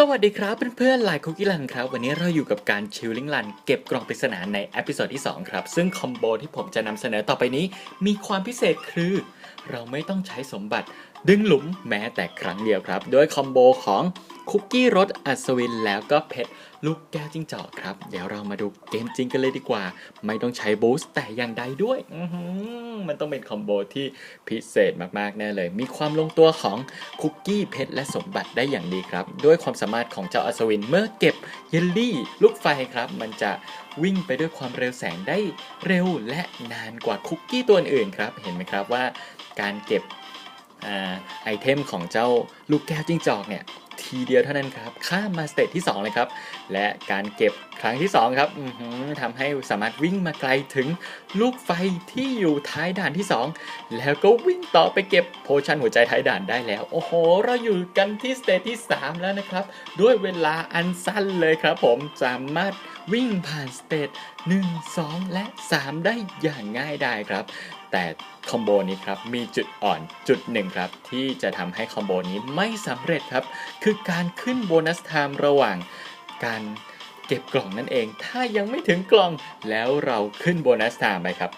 สวัสดีครับเพื่อนๆหลายคุกกี้ลันครับ วันนี้เราอยู่กับการชิลลิงลันเก็บกล่องปริศนาในเอพิโซดที่ 2 ครับ ซึ่งคอมโบที่ผมจะนำเสนอต่อไปนี้ มีความพิเศษคือ เราไม่ต้องใช้สมบัติดึงหลุมแม้แต่ครั้งเดียวครับด้วยคอมโบของ คุกกี้รสอัศวินแล้วก็เพชรลูกแก้วจิ้งจอกครับ เดี๋ยวเรามาดูเกมจริงกันเลยดีกว่า ไม่ต้องใช้บูสต์แต่อย่างใดด้วยมันต้องเป็นคอมโบที่พิเศษมากๆแน่เลย มีความลงตัวของคุกกี้เพชรและสมบัติได้อย่างดีครับ ด้วยความสามารถของเจ้าอัศวินเมื่อเก็บเยลลี่ลูกไฟครับ มันจะวิ่งไปด้วยความเร็วแสงได้เร็วและนานกว่าคุกกี้ตัวอื่นครับ เห็นไหมครับว่าการเก็บไอเทมของเจ้าลูกแก้วจิ้งจอกเนี่ย ทีเดียวเท่านั้นครับ ข้ามมาสเตจที่ 2 เลยครับ และการเก็บครั้งที่ 2 ครับทำให้สามารถวิ่งมาไกลถึงลูกไฟที่อยู่ท้ายด่านที่ 2 แล้วก็วิ่งต่อไปเก็บโพชั่นหัวใจท้ายด่านได้แล้ว โอ้โห เราอยู่กันที่สเตจที่ 3 แล้วนะครับ ด้วยเวลาอันสั้นเลยครับผมสามารถ วิ่งผ่านสเตจ1 2 และ 3 ได้อย่างง่ายได้ครับ แต่คอมโบนี้ครับมีจุดอ่อนจุดหนึ่งครับ ที่จะทำให้คอมโบนี้ไม่สำเร็จครับ คือการขึ้นโบนัสไทม์ระหว่างการ เก็บกล่องนั่นเอง ถ้ายังไม่ถึงกล่องแล้วเราขึ้นโบนัสไทม์ไปครับ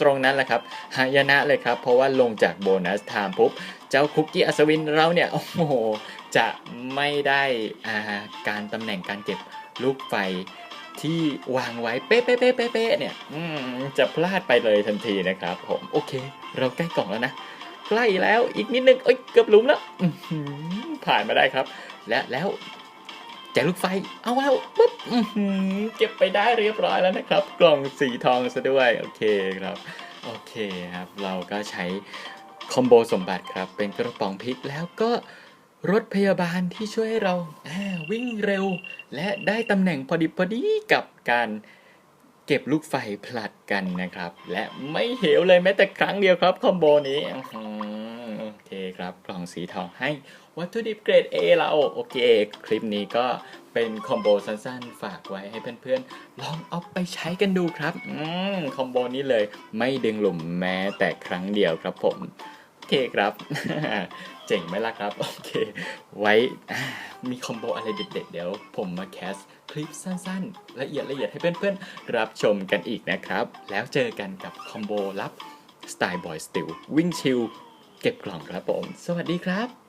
ตรงนั้นแหละครับหายนะเลยครับ เพราะว่าลงจากโบนัสไทม์ปุ๊บ เจ้าคุกกี้อัศวินเราเนี่ย โอ้โห จะไม่ได้าการตำแหน่งการเก็บลูกไฟที่วางไว้เป๊ะเป๊ะเป๊ะเป๊ะเนี่ยจะพลาดไปเลยทันทีนะครับ ผมโอเค เราใกล้กล่องแล้วนะ ใกล้แล้วอีกนิดนึงเอ้ยเกือบหลุมแล้วผ่านมาได้ครับ และแล้ว จกลูกไฟ เอาแล้วปุ๊บเก็บไปได้เรียบร้อยแล้วนะครับ กล่องสีทองซะด้วย โอเคครับ โอเคครับ เราก็ใช้คอมโบสมบัติครับ เป็นกระป๋องพริกแล้วก็รถพยาบาลที่ช่วยให้เราวิ่งเร็ว และได้ตำแหน่งพอดีพอดีกับการเก็บลูกไฟผลัดกันนะครับ และไม่เหวเลยแม้แต่ครั้งเดียวครับคอมโบนี้โอเคครับกล่องสีทองให้ วัตถุดิบเกรด A เราโอเค คลิปนี้ก็เป็นคอมโบสั้นๆ ฝากไว้ให้เพื่อนๆ ลองเอาไปใช้กันดูครับอืมคอมโบนี้เลยไม่ดึงหลุมแม้แต่ครั้งเดียวครับผม โอเคครับ เจ๋งไหมล่ะครับ โอเค ไว้มีคอมโบอะไรเด็ดๆ เดี๋ยวผมมาแคสคลิปสั้นๆ ละเอียดละเอียดให้เพื่อนๆ รับชมกันอีกนะครับ แล้วเจอกันกับคอมโบลับ Style Boy Still วิ่งชิลเก็บกล่องครับผม สวัสดีครับ